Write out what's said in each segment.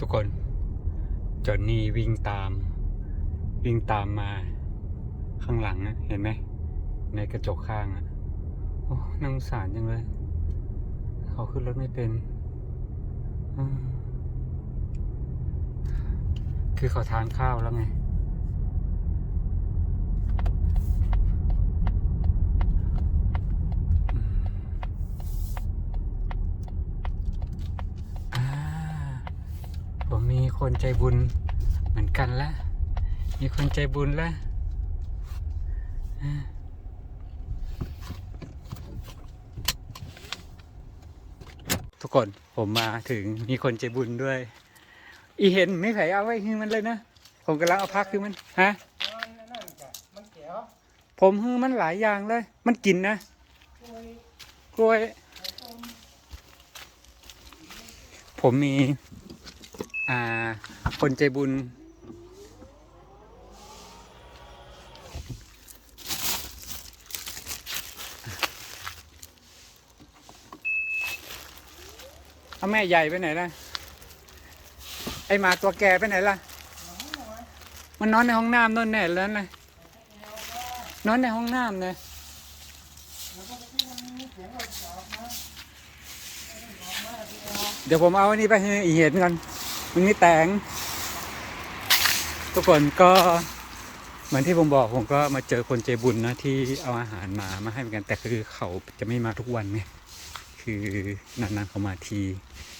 ทุกคน จอนนี่วิ่งตาม วิ่งตามมา ข้างหลังนะเห็นไหม ในกระจกข้างอะโอ้น่าสงสารจังเลย เขาขึ้นรถไม่เป็นคือเขาทานข้าวแล้วไง อ่าผ มีคนใจบุญเหมือนกันละ มีคนใจบุญละทุกคนผมมาถึงมีคนใจบุญด้วย อีเห็นไม่ไผเอาไว้คือมันเลยนะ ผมกำลังเอาพักคือมัน ฮะ ผมฮือมันหลายอย่างเลย มันกินนะ กล้วย ผมมี คนใจบุญ เอาแม่ใหญ่ไปไหนล่ะ ไอหมาตัวแก่ไปไหนล่ะ มันนอนในห้องน้ำนอนแน่แล้วนะนอนในห้องน้ำเนี่ยเดี๋ยวผมเอาอันนี้ไปให้อีเห็นกัน มันนี่แตงทุกคนก็เหมือนที่ผมบอกผมก็มาเจอคนใจบุญนะที่เอาอาหารมามาให้เหมือนกัน แต่คือเขาจะไม่มาทุกวันไงคือนานๆเขามาที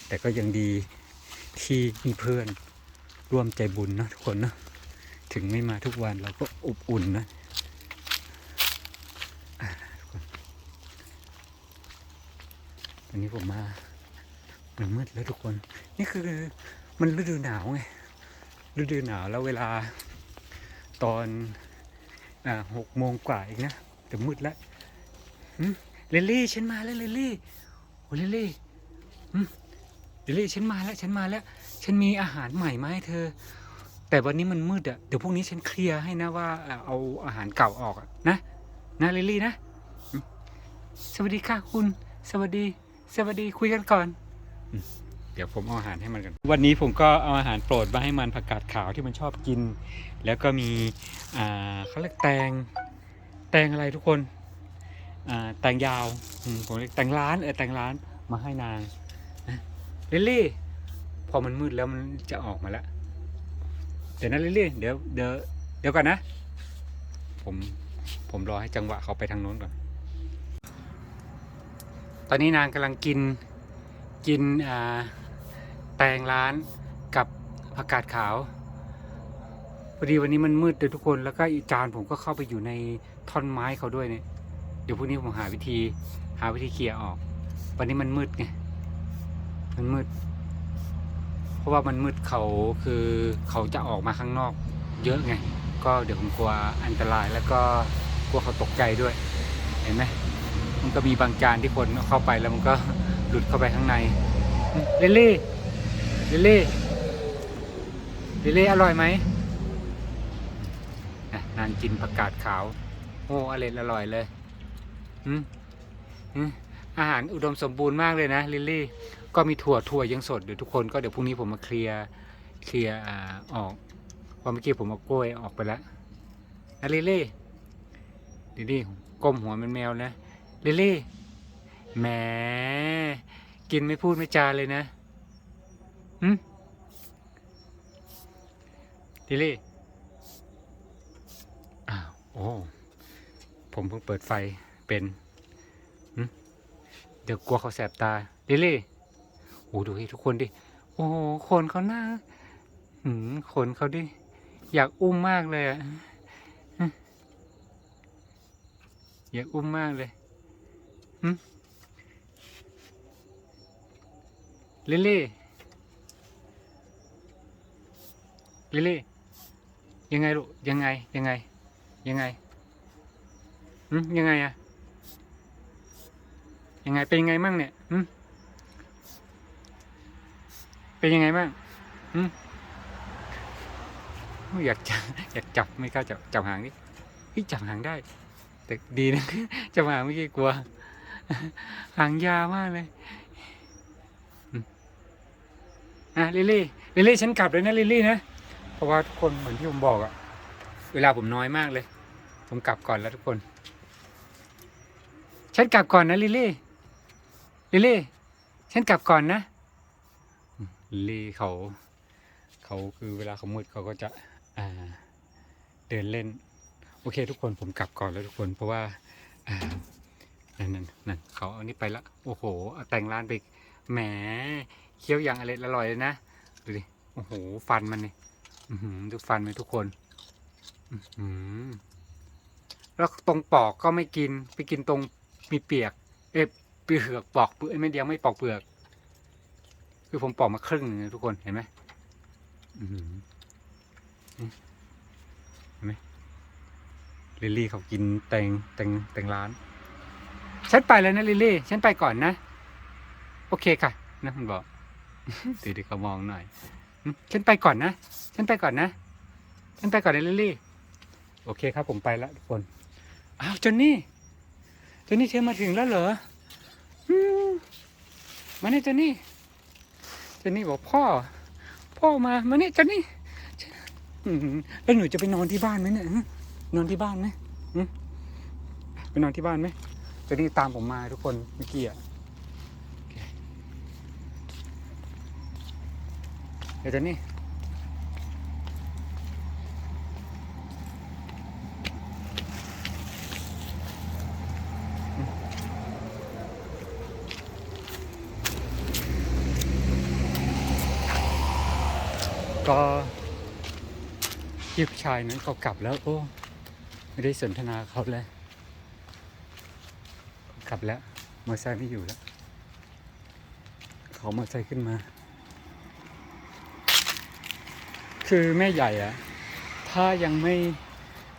แต่ก็ยังดีที่มีเพื่อนร่วมใจบุญนะทุกคนนะถึงไม่มาทุกวันเราก็อบอุ่นนะตอนนี้ผมมามันมืดแล้วทุกคน นี่คือ มันฤดูหนาวไงฤดูหนาวแล้วเวลาตอนหกโมงกว่าอีกนะจะมืดแล้วหึลิลลี่ฉันมาแล้วลิลลี่โอ้ลิลลี่หึลิลลี่ฉันมาแล้วฉันมาแล้ว ฉันมีอาหารใหม่มาให้เธอ แต่วันนี้มันมืดอะเดี๋ยวพรุ่งนี้ฉันเคลียร์ให้นะว่าเอาอาหารเก่าออกอะนะนะลิลลี่นะ สวัสดีค่ะคุณ สวัสดี สวัสดีคุยกันก่อนอ เดี๋ยวผมเอาอาหารให้มันกัน วันนี้ผมก็เอาอาหารโปรดมาให้มันผักกาดขาวที่มันชอบกิน แล้วก็มีอ่าเขาเรียกแตง แตงอะไรทุกคนอ่าแตงยาวผมเรียกแตงร้านเออแตงร้านมาให้นางลิลลี่ พอมันมืดแล้วมันจะออกมาแล้ว เดี๋ยวนะลิลลี่เดี๋ยวเดี๋ยวเดี๋ยวก่อนนะ ผมผมรอให้จังหวะเขาไปทางโน้นก่อน ตอนนี้นางกำลังกินกินอ่า แตงร้านกับผักกาดขาวพอดีวันนี้มันมืดเลยทุกคนแล้วก็อีจานผมก็เข้าไปอยู่ในท่อนไม้เขาด้วยเนี่ยเดี๋ยวพรุ่งนี้ผมหาวิธี หาวิธีเคลียร์ออก วันนี้มันมืดไงมันมืด เพราะว่ามันมืดเขาคือเขาจะออกมาข้างนอก เยอะไง ก็เดี๋ยวผมกลัวอันตรายแล้วก็กลัวเขาตกใจด้วย เห็นไหมมันก็มีบางจานที่คนเข้าไปแล้วมันก็หลุดเข้าไปข้างในลิลลี่ ลิลลี่ลิลลี่อร่อยไหมอ่นางกินผักกาดขาว โอ้อร่อยอร่อยเลยอืมอืมอาหารอุดมสมบูรณ์มากเลยนะลิลลี่ ก็มีถั่วถั่วยังสดอยู่ทุกคนก็เดี๋ยวพรุ่งนี้ผมมาเคลียร์เคลียร์ออกพราะเมื่อกี้ผมเอากล้วยออกไปแล้วนะลิลลี่ลิลลี่ก้มหัวเป็นแมวนะลิลลี่แหมกินไม่พูดไม่จาเลยนะ หืมลิลี่ อ้าว โอ้ ผมเพิ่งเปิดไฟเป็นหึเดี๋ยวกลัวเขาแสบตาลิลี่ โอ้ดูให้ทุกคนดิ โอ้โหขนเขาหน้าหืมขนเขาดิ อยากอุ้มมากเลยอะอยากอุ้มมากเลยลิลี่ ลิลี่ยังไงลูกยังไงยังไง ยังไงอืมยังไงอะยังไงเป็นยังไงมั่งเนี่ยอืมเป็นยังไงบ้างอืมอยากจับอยากจับไม่กล้าจับจับหางดิเฮ้จับหางได้ แต่ดีนะจับหางเมื่อกี้กลัว หางยาวมากเลยอะลิลี่ลิลี่ฉันกลับเลยนะลิลี่นะ เพราะว่าทุกคนเหมือนที่ผมบอกอะเวลาผมน้อยมากเลย ผมกลับก่อนแล้วทุกคน ฉันกลับก่อนนะลิลี่ลิลี่ฉันกลับก่อนนะลิลี่เขาเขาคือเวลาเขามืดเขาก็จะอ่าเดินเล่น โอเค ทุกคนผมกลับก่อนแล้วทุกคน เพราะว่าอ่านั่นนั่นนั่นเขาเอานี่ไปละโอ้โหแต่งร้านไปแหมเคี้ยวอย่างอร่อยอร่อยเลยนะดูดิโอ้โหฟันมันเนี่อื้อหือ ดูฟันมันทุกคนอื้อหือแล้วตรงปอกก็ไม่กิน ไปกินตรงมีเปียก เอ๊ะเปลือกปอกเปลือกไม่เดียวไม่ปอกเปลือก คือผมปอกมาครึ่งนึงทุกคนเห็นไหมอื้อหือนี่เห็นไหมลิลลี่เขากินแตงแตงแตงร้าน ฉันไปแล้วนะลิลลี่ ฉันไปก่อนนะ โอเคค่ะนะมันบอกตีดีเขามองหน่อย ฉันไปก่อนนะ ฉันไปก่อนนะ ฉันไปก่อนนะลิลลี่ โอเคครับผมไปล้วทุกคน อ้าวจนนี่จนนี่เธอมาถึงแล้วเหรอมมานี่จนนี่จนนี่บอกพ่อ พ่อมา มานี่จนนี่แล้วหนูจะไปนอนที่บ้านไหมเนี่ยนอนที่บ้านไหมไปนอนที่บ้านไหมจนนี่ตามผมมาทุกคนเมื่อกี้อะ เดี๋ยวจะนี่ก็พี่ผู้ชายนั้นเขากลับแล้ว โอ้ไม่ได้สนทนาเขาเลยกลับแล้วมอไซค์ไม่อยู่แล้ว เขามอไซค์ขึ้นมา คือแม่ใหญ่อะถ้ายังไม่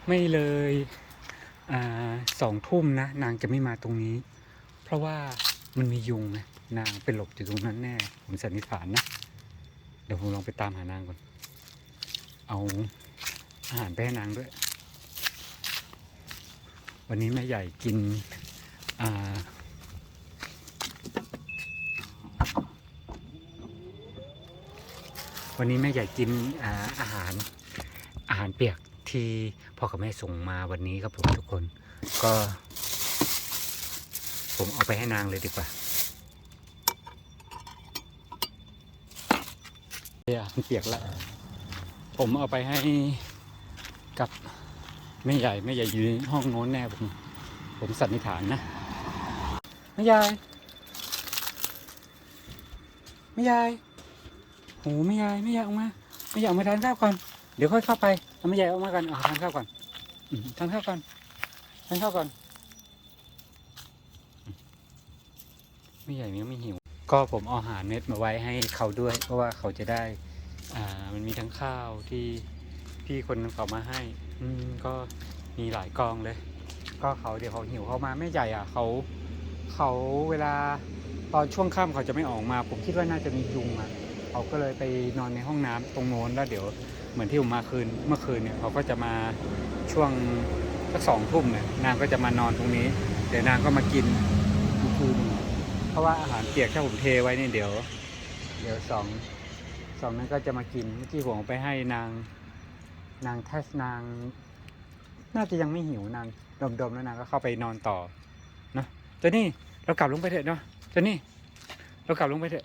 ไม่เลยอ่าสองทุ่มนะ นางจะไม่มาตรงนี้ เพราะว่ามันมียุงไงนางไปหลบอยู่ตรงนั้นแน่ ผมสันนิษฐานนะเดี๋ยวผมลองไปตามหานางก่อน เอาอาหารไปให้นางด้วย วันนี้แม่ใหญ่กินอ่า วันนี้แม่ใหญ่กินอาอาหารอาหารเปียกที่พ่อกับแม่ส่งมาวันนี้ครับผมทุกคน ก็ ผมเอาไปให้นางเลยดีกว่าเนี่ยเปียกแล้วผมเอาไปให้กับแม่ใหญ่แม่ใหญ่อยู่ในห้องโน้นแน่ผมผมสันนิษฐานนะแม่ใหญ่แม่ใหญ่ โอ้ไม่ยายไม่อยากออกมาไม่อยากออกมาทานข้าวก่อนเดี๋ยวค่อยเข้าไปเอาไม่ยายออกมากันเอาทานข้าวก่อนทานข้าวก่อนทานข้าวก่อนไม่ใหญ่ยังไม่หิว ก็ผมเอาอาหารเม็ดมาไว้ให้เขาด้วย เพราะว่าเขาจะได้อ่ามันมีทั้งข้าวที่พี่คนเขามาให้ อืมก็มีหลายกองเลย ก็เขาเดี๋ยวเขาหิวเขามาแม่ใหญ่อะเขาเขาเวลาตอนช่วงค่ำเขาจะไม่ออกมา ผมคิดว่าน่าจะมียุงอะ เขาก็เลยไปนอนในห้องน้ำตรงโน้นแล้วเดี๋ยวเหมือนที่ผมมาคืนเมื่อคืนเนี่ยเขาก็จะมาช่วงสักสองทุ่มเนี่ยนางก็จะมานอนตรงนี้ เดี๋ยวนางก็มากินอีกทีนึงเพราะว่าอาหารเปียกถ้าผมเทไว้เนี่ยเดี๋ยว เดี๋ยวสองสองนั้นก็จะมากินเมื่อกี้ผมไปให้นางนางแทสนาง น่าจะยังไม่หิวนางดมๆแล้วนางก็เข้าไปนอนต่อเนาะเจนนี่เรากลับลงไปเถอะเนาะเจนนี่เรากลับลงไปเถอะ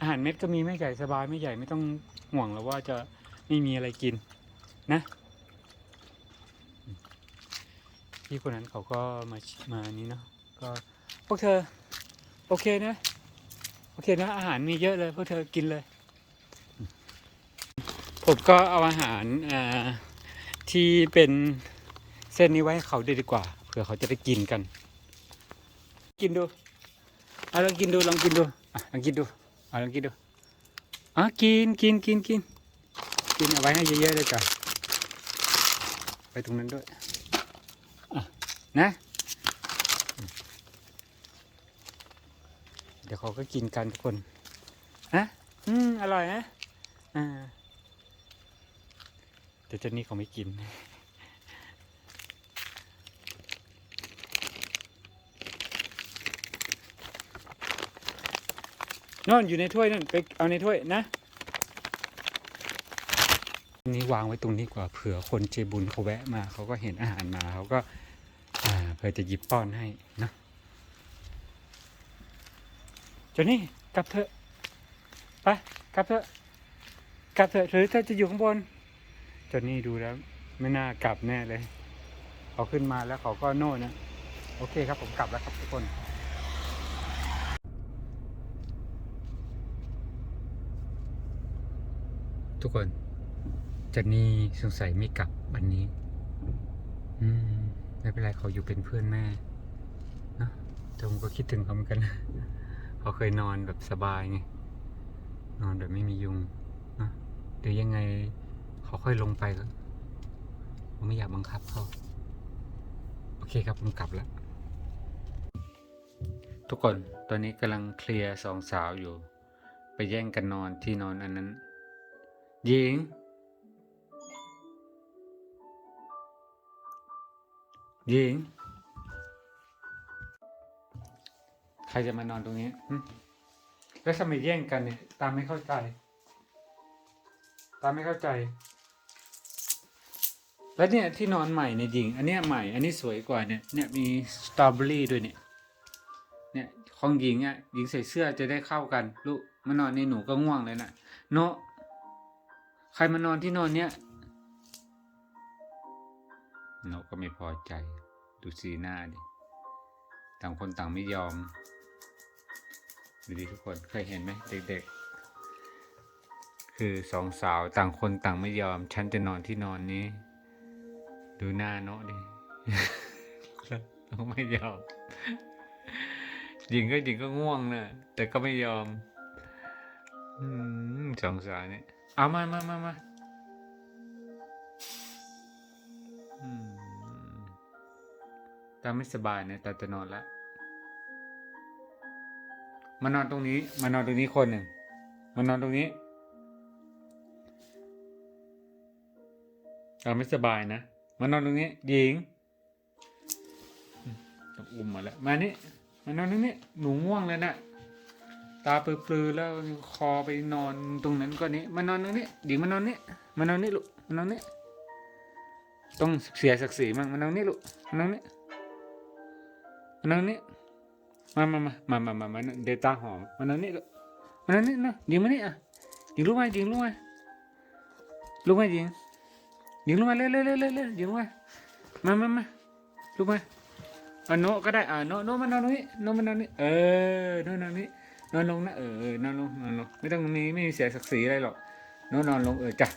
อาหารเม็ดก็มีไม่ใหญ่สบายไม่ใหญ่ไม่ต้องห่วงแล้วว่าจะไม่มีอะไรกินนะพี่คนนั้นเขาก็มามานี้เนาะก็พวกเธอโอเคนะโอเคนะอาหารมีเยอะเลยพวกเธอกินเลย ผมก็เอาอาหารอ่าที่เป็นเส้นนี้ไว้เขาด้วยดีกว่าเผื่อเขาจะได้กินกัน กินดูเอาลองกินดูลองกินดูลองกินดู เอาลองกินดูอะกินกินกินกินกินเอาไว้ให้เยอะๆเลยจ้ะไปตรงนั้นด้วยอะนะ เดี๋ยวเขาก็กินกันทุกคนฮะอืมอร่อยนะอ่าแต่เจ้านี่เขาไม่กิน นอนอยู่ในถ้วยนั่นไปเอาในถ้วยนะ นี้วางไว้ตรงนี้กว่าเผื่อคนเจบุญเขาแวะมาเขาก็เห็นอาหารมาเขาก็อ่าเพื่อจะหยิบป้อนให้นะจนนี่กลับเถอะไปกลับเถอะกลับเถอะหรือถ้าจะอยู่ข้างบนจนนี่ดูแล้ว ไม่น่ากลับแน่เลยเขาขึ้นมาแล้วเขาก็โน่นนะโอเคครับผมกลับแล้วครับทุกคน ทุกคนจันนี่สงสัยไม่กลับวันนี้ อืม ไม่เป็นไรเขาอยู่เป็นเพื่อนแม่นะแต่ผมก็คิดถึงเขาเหมือนกันเขาเคยนอนแบบสบายไง นอนแบบไม่มียุงนะเดี๋ยวยังไงเขาค่อยลงไปก็ผมไม่อยากบังคับเขา โอเคครับผมกลับแล้วทุกคนตอนนี้กำลังเคลียร์สองสาวอยู่ ไปแย่งกันนอนที่นอนอันนั้น หญิง หญิง ใครจะมานอนตรงนี้ แล้วทำไมแย่งกันเนี่ย ตามไม่เข้าใจ ตามไม่เข้าใจ แล้วเนี่ยที่นอนใหม่เนี่ยหญิง อันเนี้ยใหม่ อันนี้สวยกว่าเนี่ย เนี่ยมีสตรอเบอรี่ด้วยเนี่ย เนี่ยของหญิงอะ หญิงใส่เสื้อจะได้เข้ากัน ลูกมานอนในหนูก็ง่วงเลยนะ เนาะ ใครมานอนที่นอนเนี้ยนกก็ไม่พอใจ ดูสีหน้าดิต่างคนต่างไม่ยอมดูดิทุกคนเคยเห็นไหมเด็กๆ คือสองสาวต่างคนต่างไม่ยอม ฉันจะนอนที่นอนนี้ ดูหน้าโนะดิแล้วไม่ยอมหญิงก็หญิงก็ง่วงนะแต่ก็ไม่ยอมอืมสองสาวเนี่ย เอามามามามาตาไม่สบายนะตาจะนอนละมานอนตรงนี้ มานอนตรงนี้คนหนึ่งมานอนตรงนี้ตาไม่สบายนะมานอนตรงนี้หญิงต้องอุ้มมาแล้วมานี่มานอนตรงนี้หนูง่วงเลยนะ ตาเปลือๆแล้วคอไปนอนตรงนั้นก็นี้มานอนตรงนี้หญิงมานอนนี่มานอนนี่ลูกมานอนนี่ต้องเสียศักดิ์ศรีมั่งมานอนนี่ลูกมานอนนี่มานอนนี่มามามามามามามาเดตาหอมมานอนนี่ลูกมานอนนี่นะหญิงมานี่อะหญิงรู้ไหมหญิงรู้ไหมรู้ไหมหญิงหญิงรู้ไหมเร็วเร็วเร็วเร็วดิรู้ไหมมามามารู้ไหมอะโนก็ได้อะโนโนมานอนนี้โนมานอนนี่เออโนนอนนี่ นอนลงนะเออนอนลงนอนลงไม่ต้องมีไม่มีเสียศักดิ์ศรีอะไรหรอกโนนอนลงเออจ้ะ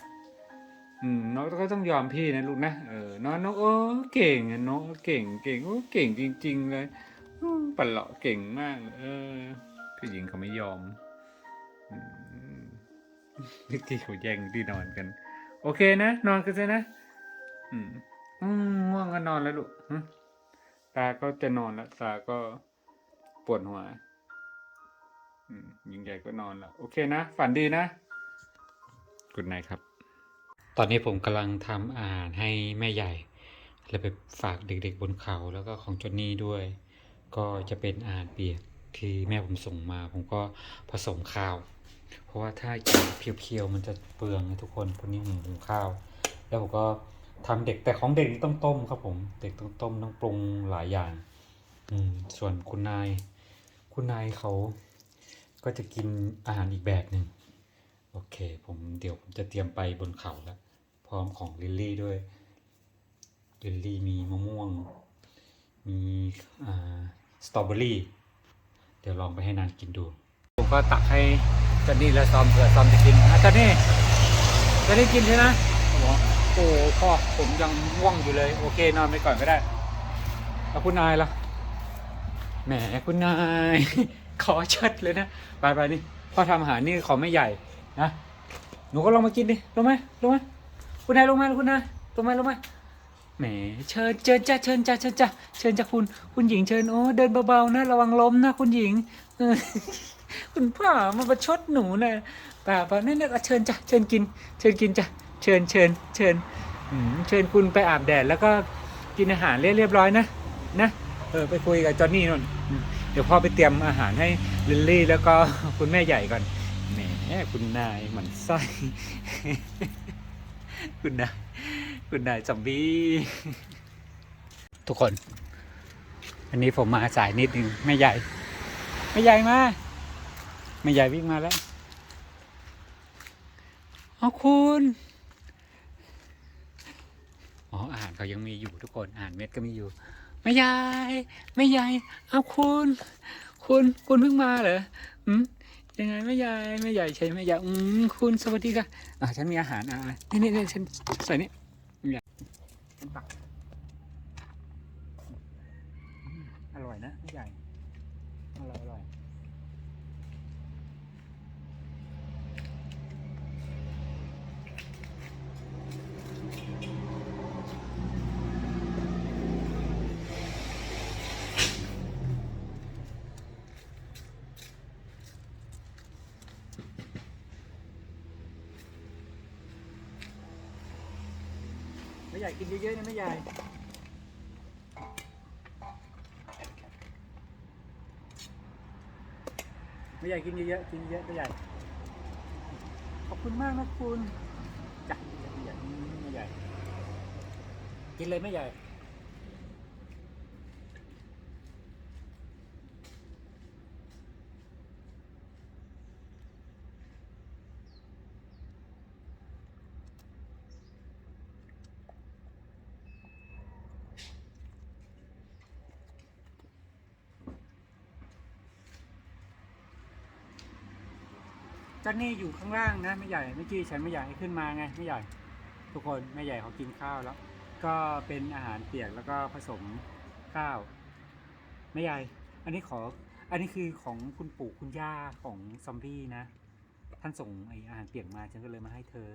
อืมน้องก็ต้องยอมพี่นะลูกนะเออนอนน้องโอ้เก่งอะน้องเก่งเก่งโอ้เก่งจริง ๆ เลยปันเลาะเก่งมากเออผู้หญิงเขาไม่ยอมนิกกี้เขาแย่งที่นอนกัน โอเคนะนอนกันเลยนะอืมอืมง่วงก็นอนแล้วลูกหึตาก็จะนอนแล้วตาก็ปวดหัว อืมยิงใหญ่ก็นอนแล้ว โอเคนะ ฝันดีนะกุดไนครับ ตอนนี้ผมกำลังทำอาหารให้แม่ใหญ่ แล้วไปฝากเด็กๆบนเขาแล้วก็ของจนนี่ด้วย ก็จะเป็นอาหารเปียกที่แม่ผมส่งมา ผมก็ผสมข้าว เพราะว่าถ้ากินเพียวๆมันจะเปลืองนะทุกคนพวกนี้ผมหุงข้าว แล้วผมก็ทำเด็กแต่ของเด็กนี่ต้องต้มครับผม เด็กต้องต้มต้องปรุงหลายอย่าง อืมส่วนคุณนาย คุณนายเขา ก็จะกินอาหารอีกแบบหนึ่งโอเค ผมเดี๋ยวผมจะเตรียมไปบนเขาแล้ว พร้อมของลิลลี่ด้วยลิลลี่มีมะม่วง มีอ่าสตรอเบอรี่ เดี๋ยวลองไปให้นางกินดู ผมก็ตักให้จันนี่และซอมเผื่อซอมจะกินนะจันนี่จันนี่กินใช่ไหมบอโอ้พ่อผมยังง่วงอยู่เลย โอเคนอนไปก่อนก็ได้แล้วคุณนายล่ะแหมคุณนาย ขอเชิดเลยนะไปไปนี่พ่อทำอาหารนี่ขอไม่ใหญ่นะหนูก็ลองมากินดิลงไหมลงไหมคุณนายลงมาคุณนายลงมาลงมาแหมเชิญเชิญจ้าเชิญจ้าเชิญจ้าเชิญจ้าคุณคุณหญิงเชิญโอ้เดินเบาๆนะระวังล้มนะคุณหญิงเออคุณพ่อมาประชดหนูนะป่าป่านั่นน่ะเชิญจ้ะเชิญกิน เชิญกินจ้ะเชิญเชิญเชิญอืมเชิญคุณไปอาบแดดแล้วก็กินอาหารเรียบร้อยนะนะเออไปคุยกับจอนนี่นนอืม เดี๋ยวพ่อไปเตรียมอาหารให้ลิลลี่แล้วก็คุณแม่ใหญ่ก่อนแหมคุณนายหมันไส้ คุณนายคุณนายซอมบี้ทุกคน อันนี้ผมมาสายนิดนึงไม่ใหญ่ไม่ใหญ่มาไม่ใหญ่วิ่งมาแล้วเอาคุณอ๋ออาหารเขายังมีอยู่ทุกคนอาหารเม็ดก็มีอยู่ แม่ยายแม่ยายเอาคุณ คุณคุณเพิ่งมาเหรออืมยังไงแม่ยายแม่ใหญ่ใช่ไหมใหญ่อืมคุณสวัสดีค่ะอ่าฉันมีอาหารอ่านี่นี่นี่ฉันใส่นี่แม่ฉันปักอืมอร่อยนะไม่ใหญ่ อร่อยอร่อย ไม่ใหญ่กินเยอะๆนะไม่ใหญ่ไม่ใหญ่กินเยอะๆกินเยอะไม่ใหญ่ขอบคุณมากนะคุณจ้ะแม่ใหญ่ไม่ใหญ่กินเลยไม่ใหญ่ จันนี่อยู่ข้างล่างนะ ไม่ใหญ่เมื่อกี้ฉันไม่ใหญ่ให้ขึ้นมาไงไม่ใหญ่ ทุกคนไม่ใหญ่เขากินข้าวแล้ว ก็เป็นอาหารเปียกแล้วก็ผสมข้าว ไม่ใหญ่ อันนี้ขอ อันนี้คือของคุณปู่คุณย่าของซอมบี้นะ ท่านส่งไออาหารเปียกมาฉันก็เลยมาให้เธอ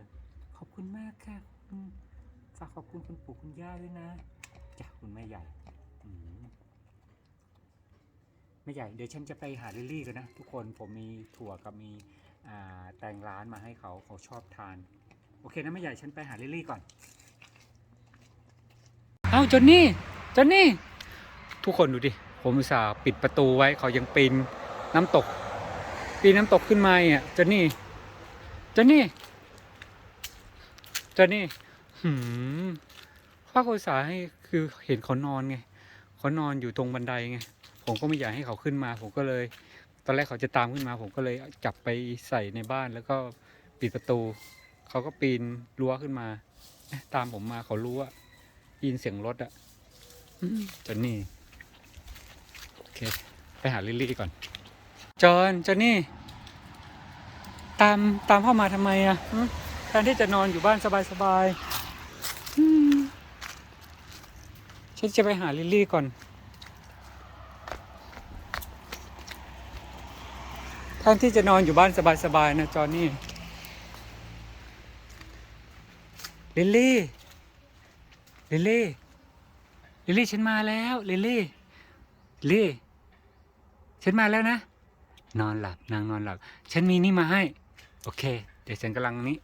ขอบคุณมากค่ะฝากขอบคุณคุณปู่คุณย่าด้วยนะจ้ะคุณแม่ใหญ่อมไม่ใหญ่ เดี๋ยวฉันจะไปหาลิลลี่กันนะ ทุกคนผมมีถั่วกับมี แต่งร้านมาให้เขาเขาชอบทาน โอเคนะไม่ใหญ่ฉันไปหาลิลลี่ก่อน เอ้าจนนี่จนนี่ ทุกคนดูดิ ผมอุตส่าห์ปิดประตูไว้เขายังปีนน้ำตก ปีนน้ำตกขึ้นมาอะจนนี่จนนี่จนนี่หืมข้าอุตส่าห์ให้คือเห็นเขานอนไงเขานอนอยู่ตรงบันไดไง ผมก็ไม่อยากให้เขาขึ้นมา ผมก็เลย อนแรกเขาจะตามขึ้นมา ผมก็เลยจับไปใส่ในบ้านแล้วก็ปิดประตู เขาก็ปีนรั้วขึ้นมา ตามผมมาเขารู้ว่ายินเสียงรถอะจนนี่โอเค ไปหาลิลลี่ก่อน จอนจอนนี่ ตามตามเข้ามาทำไมอะแทนที่จะนอนอยู่บ้านสบายๆฉันจะไปหาลิลลี่ก่อน ทนที่จะนอนอยู่บ้านสบายๆนะจอนนี่ลิลลี่ลิลลี่ลิลลี่ฉันมาแล้วลิลลี่ลิลลี่ฉันมาแล้วนะ นอนหลับนางนอนหลับ ฉันมีนี่มาให้ โอเค เดี๋ยวฉันกำลังนี้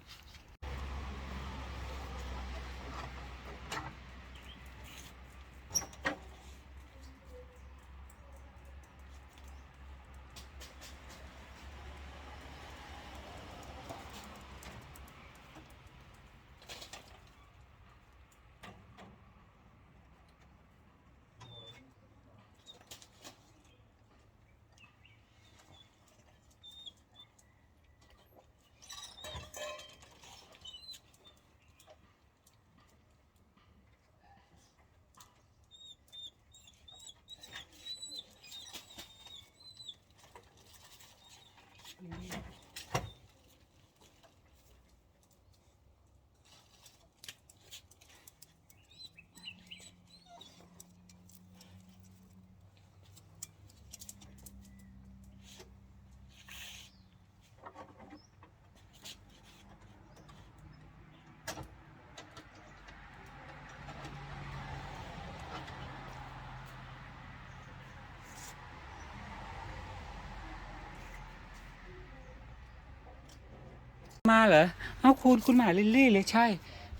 มาเหรอเอาคุณคุณมาหาลิลลี่เลยใช่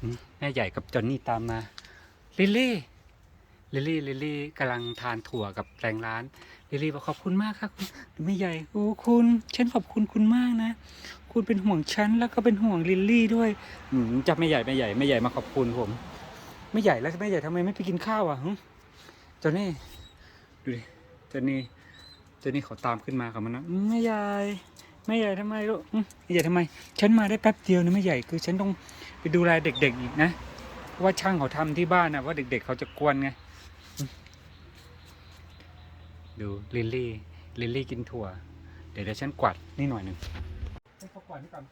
อืมแม่ใหญ่กับจอนนี่ตามมาลิลลี่ลิลลี่ลิลลี่กำลังทานถั่วกับแตงร้านลิลลี่บอกขอบคุณมากครับคุณแม่ใหญ่โอ้คุณฉันขอบคุณคุณมากนะคุคุณเป็นห่วงฉันแล้วก็เป็นห่วงลิลลี่ด้วยอืมจะไม่ใหญ่ไม่ใหญ่ไม่ใหญ่มาขอบคุณผมไม่ใหญ่แล้วไม่ใหญ่ทำไมไม่ไปกินข้าวอะหึเจนนี่ดูดิเจนนี่เจนนี่เขาตามขึ้นมากับมันนะอืมไม่ใหญ่ ไม่ใหญ่ทำไมลูกไม่ใหญ่ทำไม ฉันมาได้แป๊บเดียวนะไม่ใหญ่คือ ฉันต้องไปดูแลเด็ก ๆ อีกนะเพราะว่าช่างเขาทำที่บ้านนะว่าเด็ก ๆ เขาจะกวนไง ดูลิลลี่ลิลลี่กินถั่ว เดี๋ยวเดี๋ยวฉันกวาดนี่หน่อยหนึ่งให้เขากวาดนี่ก่อน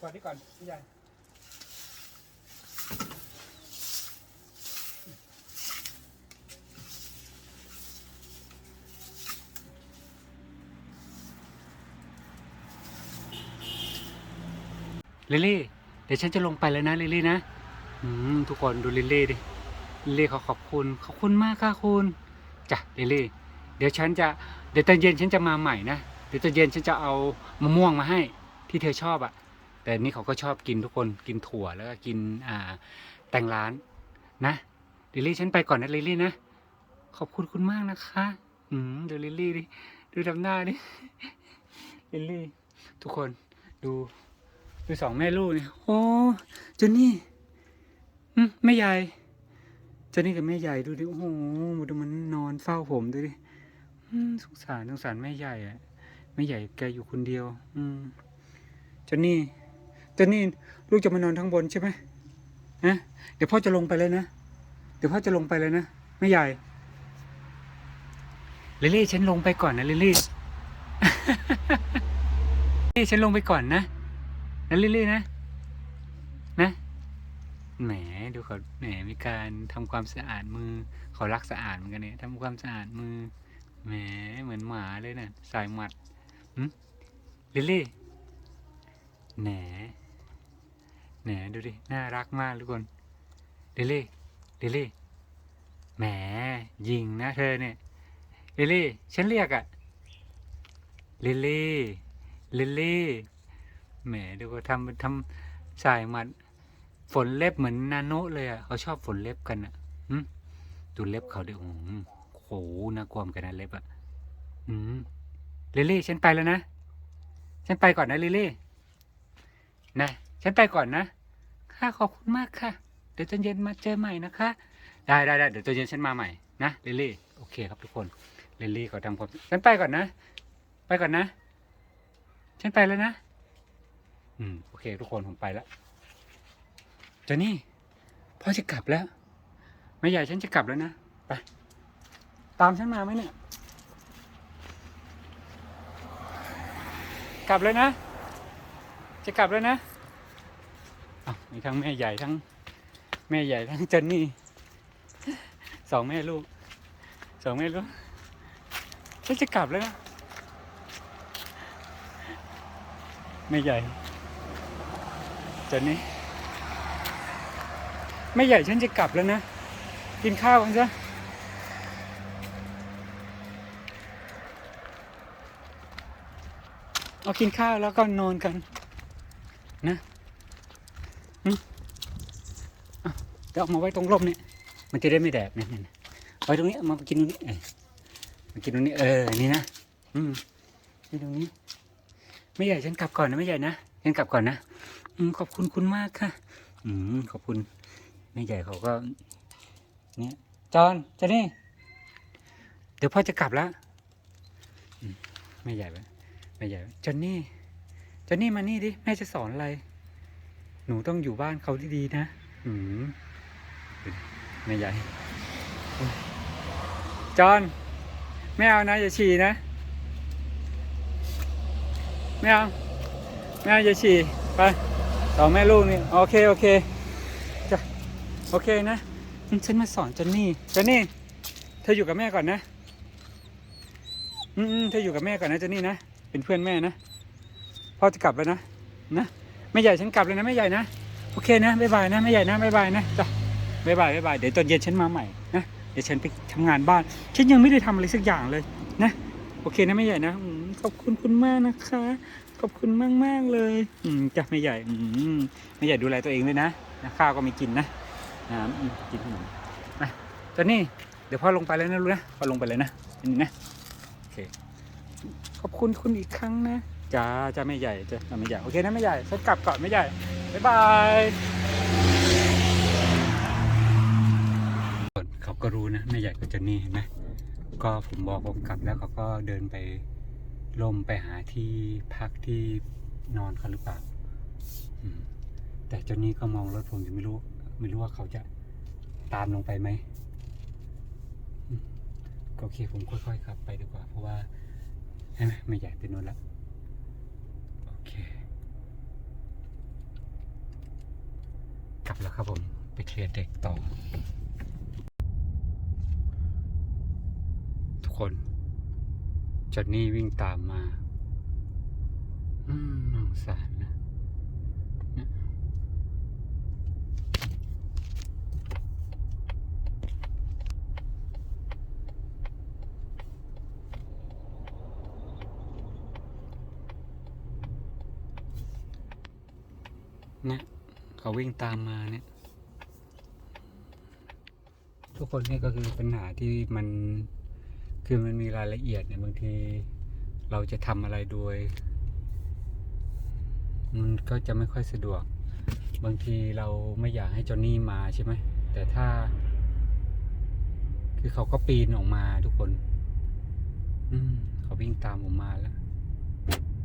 กวาดนี่ก่อนพี่ใหญ่ ลิลลี่เดี๋ยวฉันจะลงไปแล้วนะลิลลี่นะอืมทุกคนดูลิลลี่ดิลิลลี่เขาขอบคุณขอบคุณมากค่ะคุณจ้ะลิลลี่ เดี๋ยวฉันจะเดี๋ยวตอนเย็นฉันจะมาใหม่นะเดี๋ยวตอนเย็นฉันจะเอามะม่วงมาให้ที่เธอชอบอะแต่นี่เขาก็ชอบกินทุกคนกินถั่วแล้วก็กินอ่าแตงร้านนะลิลลี่ฉันไปก่อนนะลิลลี่นะขอบคุณคุณมากนะคะ อืมดูลิลลี่ดิดูทำหน้าดิลิลลี่ ทุกคนดู ดูสองแม่ลูกเนี่ยโอ้จนนี่แม่ใหญ่จนนี่กับแม่ใหญ่ดูดิโอ้โหดูมันนอนเฝ้าผมดูดิสงสารสงสารแม่ใหญ่อะแม่ใหญ่แกอยู่คนเดียว อืมจนนี่จนนี่ลูกจะมานอนทั้งบนใช่ไหมนะเดี๋ยวพ่อจะลงไปเลยนะเดี๋ยวพ่อจะลงไปเลยนะแม่ใหญ่ลิลี่ฉันลงไปก่อนนะลิลี่ลิลี่ฉันลงไปก่อนนะ นะลิลลี่นะ นะแหมดูเขาแหมมีการทำความสะอาดมือเขารักสะอาดเหมือนกันเนี่ยทำความสะอาดมือแหมเหมือนหมาเลยนะ่ะสายหมัดหึลิลลี่แหนแหนดูดิน่ารักมากทุกคนลิลลี่ลิลลี่แหมยิงนะเธอเนี่ยลิลลี่ฉันเรียกอะลิลลี่ลิลลี่ แหมดูเขาทำทำสายมัดฝนเล็บเหมือนนาโนเลยอะเขาชอบฝนเล็บกันอะดูเล็บเขาดิโอ้โหน่ากลัวเหมือนกันนะเล็บอะอืมลิลลี่ฉันไปแล้วนะ ฉันไปก่อนนะลิลี่นะฉันไปก่อนนะ ค่ะขอบคุณมากค่ะ เดี๋ยวตอนเย็นมาเจอใหม่นะคะ ได้ได้ได้เดี๋ยวตอนเย็นฉันมาใหม่นะลิลี่โอเคครับทุกคนลิลี่ขาทำความฉันไปก่อนนะ ไปก่อนนะ ฉันไปแล้วนะ อืมโอเค ทุกคนผมไปแล้วเจนี่พ่อจะกลับแล้วแม่ใหญ่ฉันจะกลับแล้วนะไปตามฉันมาไหมเนี่ย กลับเลยนะ จะกลับแล้วนะอ้าวมีทั้งแม่ใหญ่ทั้ง แม่ใหญ่ทั้งเจนนี่สองแม่ลูกสองแม่ลูกฉันจะกลับแล้วนะแม่ใหญ่ เจนนี่ไม่ใหญ่ฉันจะกลับแล้วนะ กินข้าวกันซะเอากินข้าวแล้วก็นอนกัน นะอะเดี๋ยวเอามาไว้ตรงร่มนี่มันจะได้ไม่แดดเนี่ยเนี่ยไว้ตรงนี้มากินตรงนี้เออมากินตรงนี้ เออ นี่นะอืมนี่ตรงนี้ ไม่ใหญ่ฉันกลับก่อนนะไม่ใหญ่นะฉันกลับก่อนนะ ขอบคุณคุณมากค่ะ อืมขอบคุณแม่ใหญ่เขาก็ เนี่ยจอนเจนี่ เดี๋ยวพ่อจะกลับแล้วแม่ใหญ่ไหมแม่ใหญ่จอนนี่จอนนี่มานี่ดิแม่จะสอนอะไร หนูต้องอยู่บ้านเขาดีๆนะอืมแม่ใหญ่จอนไม่เอานะอย่าฉี่นะไม่เอาไม่เอาอย่าฉี่ไป สองแม่ลูกนี่โอเคโอเคจ้ะโอเคนะฉันมาสอนจนนี่จนนี่เธออยู่กับแม่ก่อนนะอืมเธออยู่กับแม่ก่อนนะจนนี่นะเป็นเพื่อนแม่นะพ่อจะกลับแล้วนะนะแม่ใหญ่ฉันกลับแล้วนะแม่ใหญ่นะโอเคนะบ๊ายบายนะแม่ใหญ่นะบ๊ายบายนะจ้ะบ๊ายบายบ๊ายบายเดี๋ยวตอนเย็นฉันมาใหม่นะเดี๋ยวฉันไปทำงานบ้านฉันยังไม่ได้ทำอะไรสักอย่างเลยนะ โอเคนะแม่ใหญ่นะขอบคุณคุณมากนะคะ ขอบคุณมากมากๆเลย อืมจ้ะแม่ใหญ่ อืมแม่ใหญ่ดูแลตัวเองด้วยนะนะข้าวก็ไม่กินนะน้ำอืมกินขนมนะจอนนี่เดี๋ยวพ่อลงไปแล้วนะลูกนะพ่อลงไปเลยนะนี่นะโอเคขอบคุณคุณอีกครั้งนะจ้าจ้าไม่ใหญ่จ้าไม่ใหญ่โอเคนะไม่ใหญ่ฉันกลับก่อนไม่ใหญ่บ๊ายบายเขาก็รู้นะไม่ใหญ่ก็จะนี่เห็นไหมก็ผมบอกผมกลับแล้วเขาก็เดินไป ลมไปหาที่พักที่นอนเขาหรือเปล่าแต่เจ้านี่ก็มองรถผมอยู่ไม่รู้ ไม่รู้ว่าเขาจะตามลงไปไหมก็โอเคผมค่อยๆขับไปดีกว่า เพราะว่าเห็นไหมไม่ใหญ่ไปโน่นแล้วโอเคกลับแล้วครับผมไปเคลียร์เด็กต่อ ทุกคน จอนนี่วิ่งตามมา อืมน่าสงสารนะเนี่ยเนี่ยเขาวิ่งตามมาเนี่ย ทุกคนเนี่ยก็คือปัญหาที่มัน คือมันมีรายละเอียดเนี่ยบางทีเราจะทำอะไรโดย มันก็จะไม่ค่อยสะดวก บางทีเราไม่อยากให้จอหนี่มาใช่ไหมแต่ถ้า คือเขาก็ปีนออกมาทุกคน อืมเขาวิ่งตามผมมาแล้ว